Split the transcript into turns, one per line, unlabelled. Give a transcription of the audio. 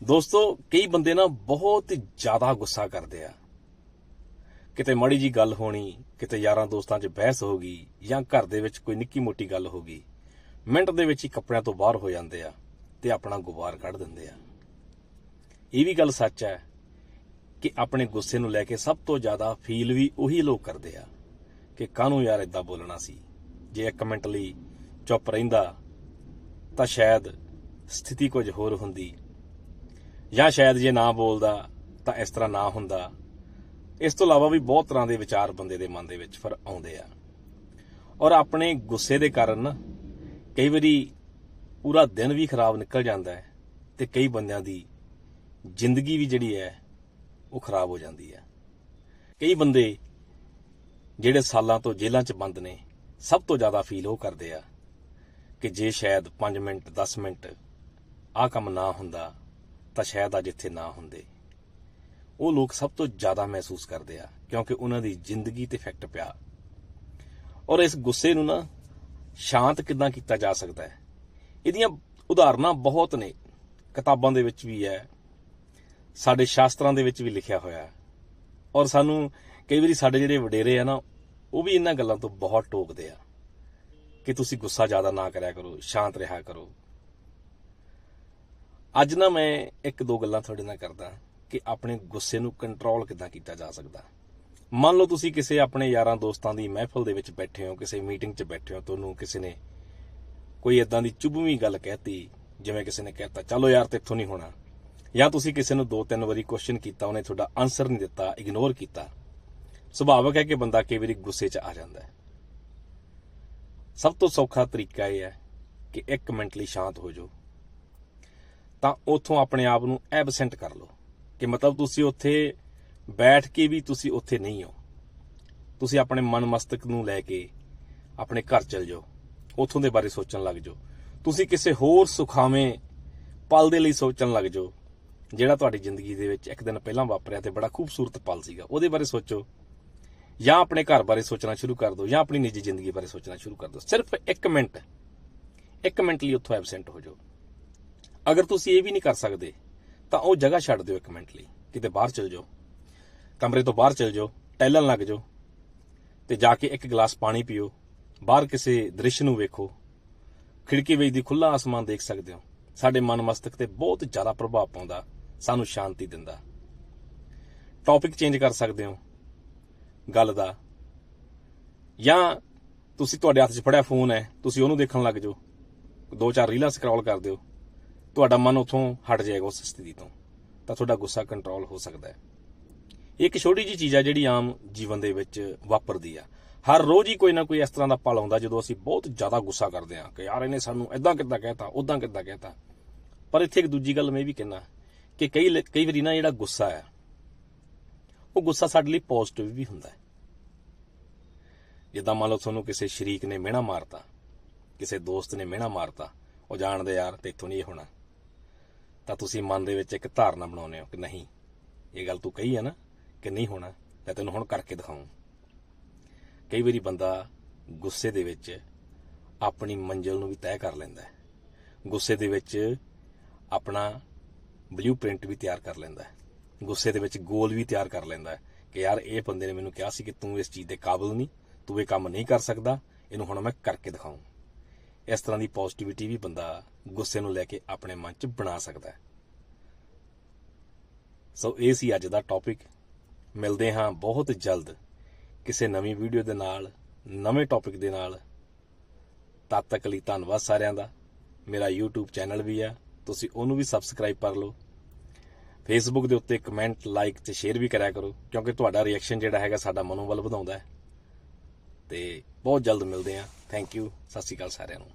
ਦੋਸਤੋ, ਕਈ ਬੰਦੇ ਨਾ ਬਹੁਤ ਜ਼ਿਆਦਾ ਗੁੱਸਾ ਕਰਦੇ ਆ। ਕਿਤੇ ਮਾੜੀ ਜੀ ਗੱਲ ਹੋਣੀ, ਕਿਤੇ ਯਾਰਾਂ ਦੋਸਤਾਂ 'ਚ ਬਹਿਸ ਹੋ ਗਈ ਜਾਂ ਘਰ ਦੇ ਵਿੱਚ ਕੋਈ ਨਿੱਕੀ ਮੋਟੀ ਗੱਲ ਹੋ ਗਈ, ਮਿੰਟ ਦੇ ਵਿੱਚ ਹੀ ਕੱਪੜਿਆਂ ਤੋਂ ਬਾਹਰ ਹੋ ਜਾਂਦੇ ਆ ਤੇ ਆਪਣਾ ਗੁਬਾਰ ਕੱਢ ਦਿੰਦੇ ਆ। ਇਹ ਵੀ ਗੱਲ ਸੱਚ ਹੈ ਕਿ ਆਪਣੇ ਗੁੱਸੇ ਨੂੰ ਲੈ ਕੇ ਸਭ ਤੋਂ ਜ਼ਿਆਦਾ ਫੀਲ ਵੀ ਉਹੀ ਲੋਕ ਕਰਦੇ ਆ ਕਿ ਕਾਹਨੂੰ ਯਾਰ ਇਦਾਂ ਬੋਲਣਾ ਸੀ। ਜੇ ਇੱਕ ਮਿੰਟ ਲਈ ਚੁੱਪ ਰਹਿੰਦਾ ਤਾਂ ਸ਼ਾਇਦ ਸਥਿਤੀ ਕੁਝ ਹੋਰ ਹੁੰਦੀ ਜਾਂ ਸ਼ਾਇਦ ਜੇ ਨਾ ਬੋਲਦਾ, ਤਾਂ ਇਸ ਤਰ੍ਹਾਂ ਨਾ ਹੁੰਦਾ। ਇਸ ਤੋਂ ਇਲਾਵਾ ਵੀ ਬਹੁਤ ਤਰ੍ਹਾਂ ਦੇ ਵਿਚਾਰ ਬੰਦੇ ਦੇ ਮਨ ਦੇ ਵਿੱਚ ਫਿਰ ਆਉਂਦੇ ਆ। ਔਰ ਆਪਣੇ ਗੁੱਸੇ ਦੇ ਕਾਰਨ ਨਾ ਕਈ ਵਾਰੀ ਪੂਰਾ ਦਿਨ ਵੀ ਖਰਾਬ ਨਿਕਲ ਜਾਂਦਾ ਹੈ ਤੇ ਕਈ ਬੰਦਿਆਂ ਦੀ ਜ਼ਿੰਦਗੀ ਵੀ ਜਿਹੜੀ ਹੈ, ਉਹ ਖਰਾਬ ਹੋ ਜਾਂਦੀ ਹੈ। ਕਈ ਬੰਦੇ ਜਿਹੜੇ ਸਾਲਾਂ ਤੋਂ ਜੇਲ੍ਹਾਂ 'ਚ ਬੰਦ ਨੇ, ਸਭ ਤੋਂ ਜ਼ਿਆਦਾ ਫੀਲ ਉਹ ਕਰਦੇ ਆ ਕਿ ਜੇ ਸ਼ਾਇਦ 5 ਮਿੰਟ 10 ਮਿੰਟ ਆਹ ਕੰਮ ਨਾ ਹੁੰਦਾ ਤਾਂ ਸ਼ਾਇਦ ਅੱਜ ਇੱਥੇ ਨਾ ਹੁੰਦੇ। ਉਹ ਲੋਕ ਸਭ ਤੋਂ ਜ਼ਿਆਦਾ ਮਹਿਸੂਸ ਕਰਦੇ ਆ, ਕਿਉਂਕਿ ਉਹਨਾਂ ਦੀ ਜ਼ਿੰਦਗੀ ਤੇ ਇਫੈਕਟ ਪਿਆ। ਔਰ ਇਸ ਗੁੱਸੇ ਨੂੰ ਨਾ ਸ਼ਾਂਤ ਕਿੱਦਾਂ ਕੀਤਾ ਜਾ ਸਕਦਾ ਹੈ? ਇਹਦੀਆਂ ਉਦਾਹਰਨਾਂ ਬਹੁਤ ਨੇ। ਕਿਤਾਬਾਂ ਦੇ ਵਿੱਚ ਵੀ ਹੈ। ਸਾਡੇ ਸ਼ਾਸਤਰਾਂ ਦੇ ਵਿੱਚ ਵੀ ਲਿਖਿਆ ਹੋਇਆ ਹੈ। ਔਰ ਸਾਨੂੰ ਕਈ ਵਾਰੀ ਸਾਡੇ ਜਿਹੜੇ ਵਡੇਰੇ ਆ ਨਾ, ਉਹ ਵੀ ਇਹਨਾਂ ਗੱਲਾਂ ਤੋਂ ਬਹੁਤ ਟੋਕਦੇ ਆ। ਕਿ ਤੁਸੀਂ ਗੁੱਸਾ ਜ਼ਿਆਦਾ ਨਾ ਕਰਿਆ ਕਰੋ, ਸ਼ਾਂਤ ਰਿਹਾ ਕਰੋ। ਅੱਜ ਨਾ ਮੈਂ ਇੱਕ ਦੋ ਗੱਲਾਂ ਤੁਹਾਡੇ ਨਾਲ ਕਰਦਾ ਕਿ ਆਪਣੇ ਗੁੱਸੇ ਨੂੰ ਕੰਟਰੋਲ ਕਿੱਦਾਂ ਕੀਤਾ ਜਾ ਸਕਦਾ। ਮੰਨ ਲਓ ਤੁਸੀਂ ਕਿਸੇ ਆਪਣੇ ਯਾਰਾਂ ਦੋਸਤਾਂ ਦੀ ਮਹਿਫਲ ਦੇ ਵਿੱਚ ਬੈਠੇ ਹੋ, ਕਿਸੇ ਮੀਟਿੰਗ 'ਚ ਬੈਠੇ ਹੋ, ਤੁਹਾਨੂੰ ਕਿਸੇ ਨੇ ਕੋਈ ਇਦਾਂ ਦੀ ਚੁੱਭਵੀਂ ਗੱਲ ਕਹਿਤੀ, ਜਿਵੇਂ ਕਿਸੇ ਨੇ ਕਹਿਤਾ, ਚਲੋ ਯਾਰ ਤੇ ਇੱਥੋਂ ਨਹੀਂ ਹੋਣਾ। ਜਾਂ ਤੁਸੀਂ ਕਿਸੇ ਨੂੰ ਦੋ ਤਿੰਨ ਵਾਰੀ ਕੁਐਸਚਨ ਕੀਤਾ, ਉਹਨੇ ਤੁਹਾਡਾ ਆਨਸਰ ਨਹੀਂ ਦਿੱਤਾ ਇਗਨੋਰ ਕੀਤਾ। ਸੁਭਾਵਕ ਹੈ ਕਿ ਬੰਦਾ ਕਈ ਵਾਰੀ ਗੁੱਸੇ 'ਚ ਆ ਜਾਂਦਾ ਹੈ। ਸਭ ਤੋਂ ਸੌਖਾ ਤਰੀਕਾ ਇਹ ਹੈ ਕਿ ਇੱਕ ਮਿੰਟ ਲਈ ਸ਼ਾਂਤ ਹੋ ਜਾਓ। ਤਾਂ ਉੱਥੋਂ ਆਪਣੇ ਆਪ ਨੂੰ ਐਬਸੈਂਟ ਕਰ ਲਓ ਕਿ ਮਤਲਬ ਤੁਸੀਂ ਉੱਥੇ ਬੈਠ ਕੇ ਵੀ ਤੁਸੀਂ ਉੱਥੇ ਨਹੀਂ ਹੋ। ਤੁਸੀਂ ਆਪਣੇ ਮਨ ਮਸਤਕ ਨੂੰ ਲੈ ਕੇ ਆਪਣੇ ਘਰ ਚਲ ਜਾਓ। ਉਥੋਂ ਦੇ ਬਾਰੇ ਸੋਚਣ ਲੱਗ ਜਾਓ। ਤੁਸੀਂ ਕਿਸੇ ਹੋਰ ਸੁਖਾਵੇਂ ਪਲ ਦੇ ਲਈ ਸੋਚਣ ਲੱਗ ਜਾਓ, ਜਿਹੜਾ ਤੁਹਾਡੀ ਜ਼ਿੰਦਗੀ ਦੇ ਵਿੱਚ ਇੱਕ ਦਿਨ ਪਹਿਲਾਂ ਵਾਪਰਿਆ ਤੇ ਬੜਾ ਖੂਬਸੂਰਤ ਪਲ ਸੀਗਾ। ਉਹਦੇ ਬਾਰੇ ਸੋਚੋ। ਜਾਂ ਆਪਣੇ ਘਰ ਬਾਰੇ ਸੋਚਣਾ ਸ਼ੁਰੂ ਕਰ ਦਿਓ, ਜਾਂ ਆਪਣੀ ਨਿੱਜੀ ਜ਼ਿੰਦਗੀ ਬਾਰੇ ਸੋਚਣਾ ਸ਼ੁਰੂ ਕਰ ਦਿਓ। ਸਿਰਫ 1 ਮਿੰਟ 1 ਮਿੰਟ ਲਈ ਉੱਥੋਂ ਐਬਸੈਂਟ ਹੋ ਜਾਓ। ਅਗਰ ਤੁਸੀਂ ਇਹ ਵੀ ਨਹੀਂ ਕਰ ਸਕਦੇ, ਤਾਂ ਉਹ ਜਗ੍ਹਾ ਛੱਡ ਦਿਓ ਇੱਕ ਮਿੰਟ ਲਈ। ਕਿਤੇ ਬਾਹਰ ਚਲ ਜਾਓ। ਕਮਰੇ ਤੋਂ ਬਾਹਰ ਚਲ ਜਾਓ, ਟਹਿਲਣ ਲੱਗ ਜਾਓ ਤੇ ਜਾ ਕੇ ਇੱਕ ਗਲਾਸ ਪਾਣੀ ਪੀਓ। ਬਾਹਰ ਕਿਸੇ ਦ੍ਰਿਸ਼ ਨੂੰ ਵੇਖੋ। ਖਿੜਕੀ ਵਿੱਚ ਦੀ ਖੁੱਲਾ ਆਸਮਾਨ ਦੇਖ ਸਕਦੇ ਹੋ। ਸਾਡੇ ਮਨ ਮਸਤਕ ਤੇ ਬਹੁਤ ਜ਼ਿਆਦਾ ਪ੍ਰਭਾਵ ਪਾਉਂਦਾ, ਸਾਨੂੰ ਸ਼ਾਂਤੀ ਦਿੰਦਾ। ਟੌਪਿਕ ਚੇਂਜ ਕਰ ਸਕਦੇ ਹੋ। ਗੱਲ ਦਾ। ਜਾਂ ਤੁਸੀਂ ਤੁਹਾਡੇ ਹੱਥ 'ਚ ਫੜਿਆ ਫੋਨ ਹੈ, ਤੁਸੀਂ ਉਹਨੂੰ ਦੇਖਣ ਲੱਗ ਜਾਓ। ਦੋ ਚਾਰ ਰੀਲਾਂ ਸਕਰੋਲ ਕਰ ਦਿਓ। ਤੁਹਾਡਾ ਮਨ ਉਥੋਂ ਹਟ ਜਾਏਗਾ ਉਸ ਸਥਿਤੀ ਤੋਂ, ਤਾਂ ਤੁਹਾਡਾ ਗੁੱਸਾ ਕੰਟਰੋਲ ਹੋ ਸਕਦਾ ਹੈ। ਇਹ ਇੱਕ ਛੋਟੀ ਜੀ ਚੀਜ਼ ਆ ਜਿਹੜੀ ਆਮ ਜੀਵਨ ਦੇ ਵਿੱਚ ਵਾਪਰਦੀ ਆ। ਹਰ ਰੋਜ਼ ਹੀ ਕੋਈ ਨਾ ਕੋਈ ਇਸ ਤਰ੍ਹਾਂ ਦਾ ਪਲ ਆਉਂਦਾ ਜਦੋਂ ਅਸੀਂ ਬਹੁਤ ਜ਼ਿਆਦਾ ਗੁੱਸਾ ਕਰਦੇ ਹਾਂ ਕਿ ਯਾਰ ਇਹਨੇ ਸਾਨੂੰ ਇਦਾਂ ਕਿੱਦਾਂ ਕਹਿਤਾ ਉਦਾਂ ਕਿੱਦਾਂ ਕਹਿਤਾ। ਪਰ ਇੱਥੇ ਇੱਕ ਦੂਜੀ ਗੱਲ ਮੈਂ ਇਹ ਵੀ ਕਹਿਣਾ ਕਿ ਕਈ ਕਈ ਵਾਰੀ ਨਾ ਜਿਹੜਾ ਗੁੱਸਾ ਆ ਉਹ ਗੁੱਸਾ ਸਾਡੇ ਲਈ ਪੋਜ਼ਿਟਿਵ ਵੀ ਹੁੰਦਾ ਹੈ। ਜਿੱਦਾਂ ਮੰਨ ਲਓ ਤੁਹਾਨੂੰ ਕਿਸੇ ਸ਼ਰੀਕ ਨੇ ਮਿਹਣਾ ਮਾਰਤਾ, ਕਿਸੇ ਦੋਸਤ ਨੇ ਮਿਹਣਾ ਮਾਰਤਾ, ਉਹ ਜਾਣਦੇ ਯਾਰ ਤੇ ਇੱਥੋਂ ਨਹੀਂ ਇਹ ਹੋਣਾ। ਤਾਂ ਤੁਸੀਂ ਮਨ ਦੇ ਵਿੱਚ ਇੱਕ ਧਾਰਨਾ ਬਣਾਉਂਦੇ ਹੋ ਕਿ ਨਹੀਂ, ਇਹ ਗੱਲ ਤੂੰ ਕਹੀ ਹੈ ਨਾ ਕਿ ਨਹੀਂ ਹੋਣਾ ਤਾਂ ਤੈਨੂੰ ਹੁਣ ਕਰਕੇ ਦਿਖਾਉਂ। ਕਈ ਵਾਰੀ ਬੰਦਾ ਗੁੱਸੇ ਦੇ ਵਿੱਚ ਆਪਣੀ ਮੰਜ਼ਿਲ ਨੂੰ ਵੀ ਤੈਅ ਕਰ ਲੈਂਦਾ ਹੈ। ਗੁੱਸੇ ਦੇ ਵਿੱਚ ਆਪਣਾ ਬਲੂਪ੍ਰਿੰਟ ਵੀ ਤਿਆਰ ਕਰ ਲੈਂਦਾ ਹੈ। ਗੁੱਸੇ ਦੇ ਵਿੱਚ ਗੋਲ ਵੀ ਤਿਆਰ ਕਰ ਲੈਂਦਾ ਹੈ ਕਿ ਯਾਰ ਇਹ ਬੰਦੇ ਨੇ ਮੈਨੂੰ ਕਿਹਾ ਸੀ ਕਿ ਤੂੰ ਇਸ ਚੀਜ਼ ਦੇ ਕਾਬਿਲ ਨਹੀਂ, ਤੂੰ ਇਹ ਕੰਮ ਨਹੀਂ ਕਰ ਸਕਦਾ, ਇਹਨੂੰ ਹੁਣ ਮੈਂ ਕਰਕੇ ਦਿਖਾਉਂ। ਇਸ ਤਰ੍ਹਾਂ ਦੀ ਪੋਜ਼ਿਟਿਵਿਟੀ ਵੀ ਬੰਦਾ ਗੁੱਸੇ ਨੂੰ ਲੈ ਕੇ ਆਪਣੇ ਮਨ 'ਚ ਬਣਾ ਸਕਦਾ ਹੈ। ਸੋ ਇਹ ਸੀ ਅੱਜ ਦਾ ਟੌਪਿਕ ਮਿਲਦੇ ਹਾਂ ਬਹੁਤ ਜਲਦ ਕਿਸੇ ਨਵੀਂ ਵੀਡੀਓ ਦੇ ਨਾਲ, ਨਵੇਂ ਟੌਪਿਕ ਦੇ ਨਾਲ। ਤਦ ਤੱਕ ਲਈ ਧੰਨਵਾਦ ਸਾਰਿਆਂ ਦਾ। ਮੇਰਾ YouTube ਚੈਨਲ ਵੀ ਆ, ਤੁਸੀਂ ਉਹਨੂੰ ਵੀ ਸਬਸਕ੍ਰਾਈਬ ਕਰ ਲਓ। ਫੇਸਬੁੱਕ ਦੇ ਉੱਤੇ ਕਮੈਂਟ ਲਾਈਕ ਤੇ ਸ਼ੇਅਰ ਵੀ ਕਰਿਆ ਕਰੋ, ਕਿਉਂਕਿ ਤੁਹਾਡਾ ਰਿਐਕਸ਼ਨ ਜਿਹੜਾ ਹੈਗਾ ਸਾਡਾ ਮਨੋਬਲ ਵਧਾਉਂਦਾ ਹੈ। ਤੇ ਬਹੁਤ ਜਲਦ ਮਿਲਦੇ ਹਾਂ। ਥੈਂਕ ਯੂ ਸਤਿ ਸ਼੍ਰੀ ਅਕਾਲ ਸਾਰਿਆਂ ਨੂੰ।